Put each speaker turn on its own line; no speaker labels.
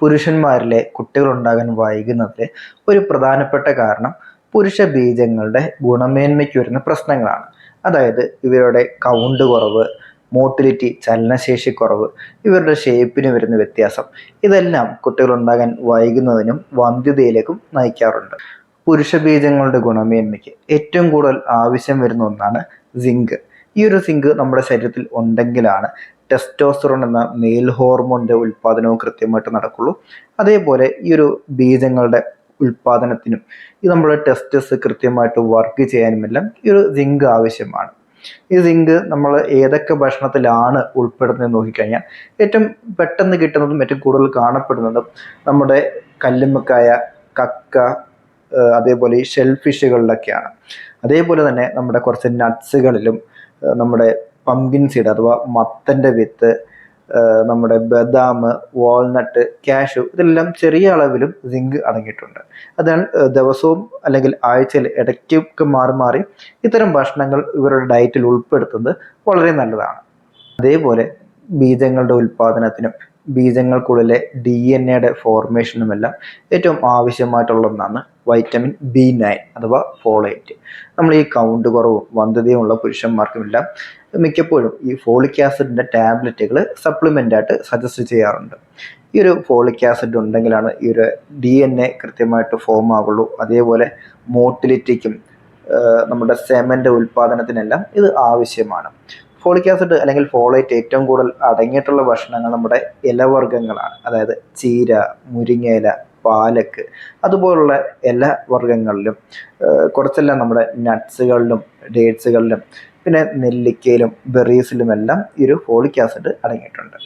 പുരുഷന്മാരിലെ കുട്ടികൾ കുട്ടികളുണ്ടാകാൻ വൈകുന്നതിലെ ഒരു പ്രധാനപ്പെട്ട കാരണം പുരുഷ ബീജങ്ങളുടെ ഗുണമേന്മയ്ക്ക് വരുന്ന പ്രശ്നങ്ങളാണ്. അതായത് ഇവരുടെ കൗണ്ട് കുറവ് മോട്ടിലിറ്റി ചലനശേഷി കുറവ് ഇവരുടെ ഷേപ്പിന് വരുന്ന വ്യത്യാസം. ഇതെല്ലാം കുട്ടികൾ കുട്ടികളുണ്ടാകാൻ വൈകുന്നതിനും വന്ധ്യതയിലേക്കും നയിക്കാറുണ്ട്. പുരുഷ ബീജങ്ങളുടെ ഗുണമേന്മയ്ക്ക് ഏറ്റവും കൂടുതൽ ആവശ്യം വരുന്ന ഒന്നാണ് സിങ്ക് ഈ ഒരു സിങ്ക് നമ്മുടെ ശരീരത്തിൽ ഉണ്ടെങ്കിലാണ് ടെസ്റ്റോസ്റ്ററോൺ എന്ന മെയിൽ ഹോർമോണിന്റെ ഉൽപ്പാദനവും കൃത്യമായിട്ട് നടക്കുള്ളൂ. അതേപോലെ ഈ ഒരു ബീജങ്ങളുടെ ഉൽപ്പാദനത്തിനും ഈ നമ്മുടെ ടെസ്റ്റസ് കൃത്യമായിട്ട് വർക്ക് ചെയ്യാനുമെല്ലാം ഈ ഒരു സിങ്ക് ആവശ്യമാണ്. ഈ സിങ്ക് നമ്മൾ ഏതൊക്കെ ഭക്ഷണത്തിലാണ് ഉൾപ്പെടുന്നത് നോക്കിക്കഴിഞ്ഞാൽ ഏറ്റവും പെട്ടെന്ന് കിട്ടുന്നതും ഏറ്റവും കൂടുതൽ കാണപ്പെടുന്നതും നമ്മുടെ കല്ലുമ്മക്കായ കക്ക അതേപോലെ ഈ ഷെൽ ഫിഷുകളിലൊക്കെയാണ് അതേപോലെ തന്നെ നമ്മുടെ കുറച്ച് നട്ട്സുകളിലും നമ്മുടെ പംകിൻ സീഡ് അഥവാ മത്തന്റെ വിത്ത് നമ്മുടെ ബദാം വാൾനട്ട് കാഷു ഇതെല്ലാം ചെറിയ അളവിലും സിങ്ക് അടങ്ങിയിട്ടുണ്ട്. അതിനാൽ ദിവസവും അല്ലെങ്കിൽ ആഴ്ചയിൽ ഇടയ്ക്കൊക്കെ മാറി മാറി ഇത്തരം ഭക്ഷണങ്ങൾ ഇവരുടെ ഡയറ്റിൽ ഉൾപ്പെടുത്തുന്നത് വളരെ നല്ലതാണ്. അതേപോലെ ബീജങ്ങളുടെ ഉൽപ്പാദനത്തിനും ബീജങ്ങൾക്കുള്ളിലെ ഡി എൻ എയുടെ ഫോർമേഷനുമെല്ലാം ഏറ്റവും ആവശ്യമായിട്ടുള്ള ഒന്നാണ് വൈറ്റമിൻ ബി നയൻ അഥവാ ഫോളേറ്റ് നമ്മൾ ഈ കൗണ്ട് കുറവും വന്ധ്യതയുമുള്ള പുരുഷന്മാർക്കുമെല്ലാം മിക്കപ്പോഴും ഈ ഫോളിക് ആസിഡിന്റെ ടാബ്ലറ്റുകൾ സപ്ലിമെന്റ് ആയിട്ട് സജസ്റ്റ് ചെയ്യാറുണ്ട്. ഈ ഒരു ഫോളിക് ആസിഡ് ഉണ്ടെങ്കിലാണ് ഈ ഒരു ഡി എൻ എ കൃത്യമായിട്ട് ഫോം ആവുള്ളൂ. അതേപോലെ മോട്ടിലിറ്റിക്കും നമ്മുടെ സെമന്റെ ഉൽപ്പാദനത്തിനെല്ലാം ഇത് ആവശ്യമാണ്. ഫോളിക് ആസിഡ് അല്ലെങ്കിൽ ഫോളേറ്റ് ഏറ്റവും കൂടുതൽ അടങ്ങിയിട്ടുള്ള ഭക്ഷണങ്ങൾ നമ്മുടെ ഇലവർഗങ്ങളാണ്. അതായത് ചീര മുരിങ്ങയില പാലക്ക് അതുപോലുള്ള എല്ലാ വർഗങ്ങളിലും കുറച്ചെല്ലാം നമ്മുടെ നട്ട്സുകളിലും ഡേറ്റ്സുകളിലും പിന്നെ നെല്ലിക്കയിലും ബെറീസിലുമെല്ലാം ഈ ഒരു ഫോളിക് ആസിഡ് അടങ്ങിയിട്ടുണ്ട്.